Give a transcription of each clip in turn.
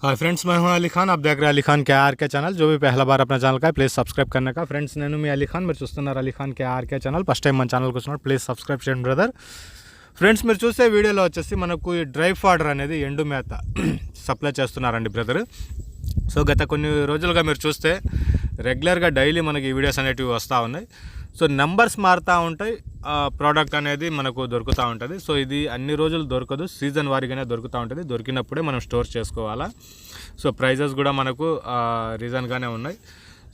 Hi friends మేము అలీ ఖాన్ అబ్ దగ్గర అలీ ఖాన్ కేఆర్కే ఛానల్ జో పహల బార్ అప్నా ఛానల్ కా ప్లీజ్ సబ్స్క్రైబ్ కన్నా కా ఫ్రెండ్స్ నేను మీ అలీ ఖాన్ మీరు చూస్తున్నారు Ali Khan KRK channel first time మన ఛానల్కి వస్తున్నారు ప్లీజ్ సబ్స్క్రైబ్ చేయండి బ్రదర్ ఫ్రెండ్స్ మీరు చూస్తే వీడియోలో వచ్చేసి మనకు డ్రై ఫాడర్ అనేది ఎండు మేత సప్లై చేస్తున్నారండి బ్రదర్ సో గత కొన్ని రోజులుగా మీరు చూస్తే రెగ్యులర్గా డైలీ మనకి ఈ వీడియోస్ అనేటివి వస్తూ ఉన్నాయి సో నెంబర్స్ మారుతూ ఉంటాయి ప్రోడక్ట్ అనేది మనకు దొరుకుతూ ఉంటుంది. సో ఇది అన్ని రోజులు దొరకదు. సీజన్ వారీగానే దొరుకుతూ ఉంటుంది. దొరికినప్పుడే మనం స్టోర్ చేసుకోవాలా. సో ప్రైజెస్ కూడా మనకు రీజన్గానే ఉన్నాయి.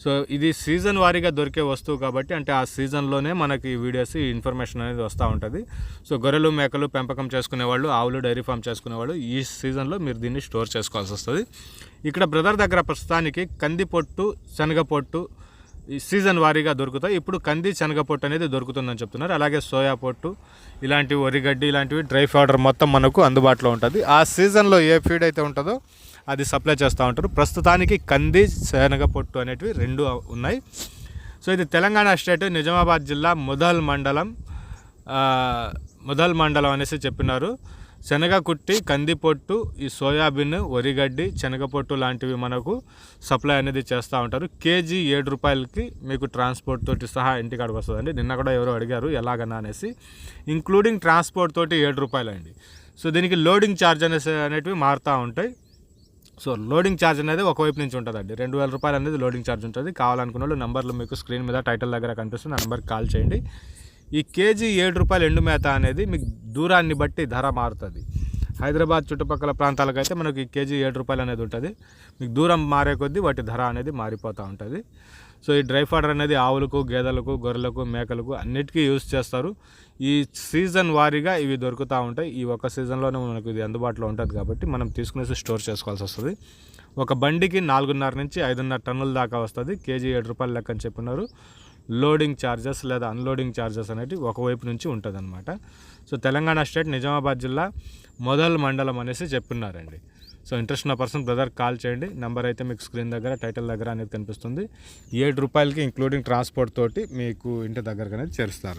సో ఇది సీజన్ వారీగా దొరికే వస్తువు కాబట్టి అంటే ఆ సీజన్లోనే మనకి ఈ వీడియోస్ ఈ ఇన్ఫర్మేషన్ అనేది వస్తూ ఉంటుంది. సో గొర్రెలు మేకలు పెంపకం చేసుకునే వాళ్ళు ఆవులు డైరీ ఫామ్ చేసుకునేవాళ్ళు ఈ సీజన్లో మీరు దీన్ని స్టోర్ చేసుకోవాల్సి వస్తుంది. ఇక్కడ బ్రదర్ దగ్గర ప్రస్తుతానికి కంది పొట్టు శనగ పొట్టు ఈ సీజన్ వారీగా దొరుకుతాయి. ఇప్పుడు కంది శనగ పొట్టు అనేది దొరుకుతుందని చెప్తున్నారు. అలాగే సోయా పొట్టు ఇలాంటివి వరిగడ్డి ఇలాంటివి డ్రై పౌడర్ మొత్తం మనకు అందుబాటులో ఉంటుంది. ఆ సీజన్లో ఏ ఫీడ్ అయితే ఉంటుందో అది సప్లై చేస్తూ ఉంటారు. ప్రస్తుతానికి కంది శనగ పొట్టు అనేటివి రెండు ఉన్నాయి. సో ఇది తెలంగాణ స్టేట్ నిజామాబాద్ జిల్లా ముదల్ మండలం. ముదల్ మండలం అనేసి చెప్పినారు. శనగ కుట్టి కందిపొట్టు ఈ సోయాబీన్ వరిగడ్డి శనగపొట్టు లాంటివి మనకు సప్లై అనేది చేస్తూ ఉంటారు. కేజీ ఏడు రూపాయలకి మీకు ట్రాన్స్పోర్ట్ తోటి సహా ఇంటికాడికి వస్తుందండి. నిన్న కూడా ఎవరో అడిగారు ఎలాగన్నా అనేసి. ఇంక్లూడింగ్ ట్రాన్స్పోర్ట్ తోటి ఏడు రూపాయలు అండి సో దీనికి లోడింగ్ ఛార్జ్ అనేసి అనేటివి మారుతూ ఉంటాయి. సో లోడింగ్ ఛార్జ్ అనేది ఒకవైపు నుంచి ఉంటుందండి. రెండు వేల రూపాయలు అనేది లోడింగ్ ఛార్జ్ ఉంటుంది. కావాలనుకున్న వాళ్ళు నెంబర్లు మీకు స్క్రీన్ మీద టైటిల్ దగ్గర కనిపిస్తుంది. ఆ నెంబర్కి కాల్ చేయండి. ఈ కేజీ ఏడు రూపాయలు ఎండు మేత అనేది మీకు దూరాన్ని బట్టి ధర మారుతుంది. హైదరాబాద్ చుట్టుపక్కల ప్రాంతాలకైతే మనకి కేజీ ఏడు రూపాయలు అనేది ఉంటుంది. మీకు దూరం మారే కొద్దీ వాటి ధర అనేది మారిపోతూ ఉంటుంది. సో ఈ డ్రై ఫాడర్ అనేది ఆవులకు గేదెలకు గొర్రెలకు మేకలకు అన్నిటికీ యూజ్ చేస్తారు. ఈ సీజన్ వారీగా ఇవి దొరుకుతూ ఉంటాయి. ఈ ఒక సీజన్లోనే మనకు ఇది అందుబాటులో ఉంటుంది కాబట్టి మనం తీసుకునేసి స్టోర్ చేసుకోవాల్సి వస్తుంది. ఒక బండికి నాలుగున్నర నుంచి ఐదున్నర టన్నుల దాకా వస్తుంది. కేజీ ఏడు రూపాయలు లెక్క అని చెప్పినారు. లోడింగ్ ఛార్జెస్ లేదా అన్లోడింగ్ ఛార్జెస్ అనేవి ఒకవైపు నుంచి ఉంటుందన్నమాట. సో తెలంగాణ స్టేట్ నిజామాబాద్ జిల్లా మొదల్ మండలం అనేసి చెప్పున్నారండి. సో ఇంట్రెస్ట్ ఉన్న పర్సన్ బ్రదర్ కాల్ చేయండి. నెంబర్ అయితే మీకు స్క్రీన్ దగ్గర టైటిల్ దగ్గర అనేది కనిపిస్తుంది. ఏడు రూపాయలకి ఇంక్లూడింగ్ ట్రాన్స్పోర్ట్ తోటి మీకు ఇంటి దగ్గరకు అనేది చేరుస్తారు.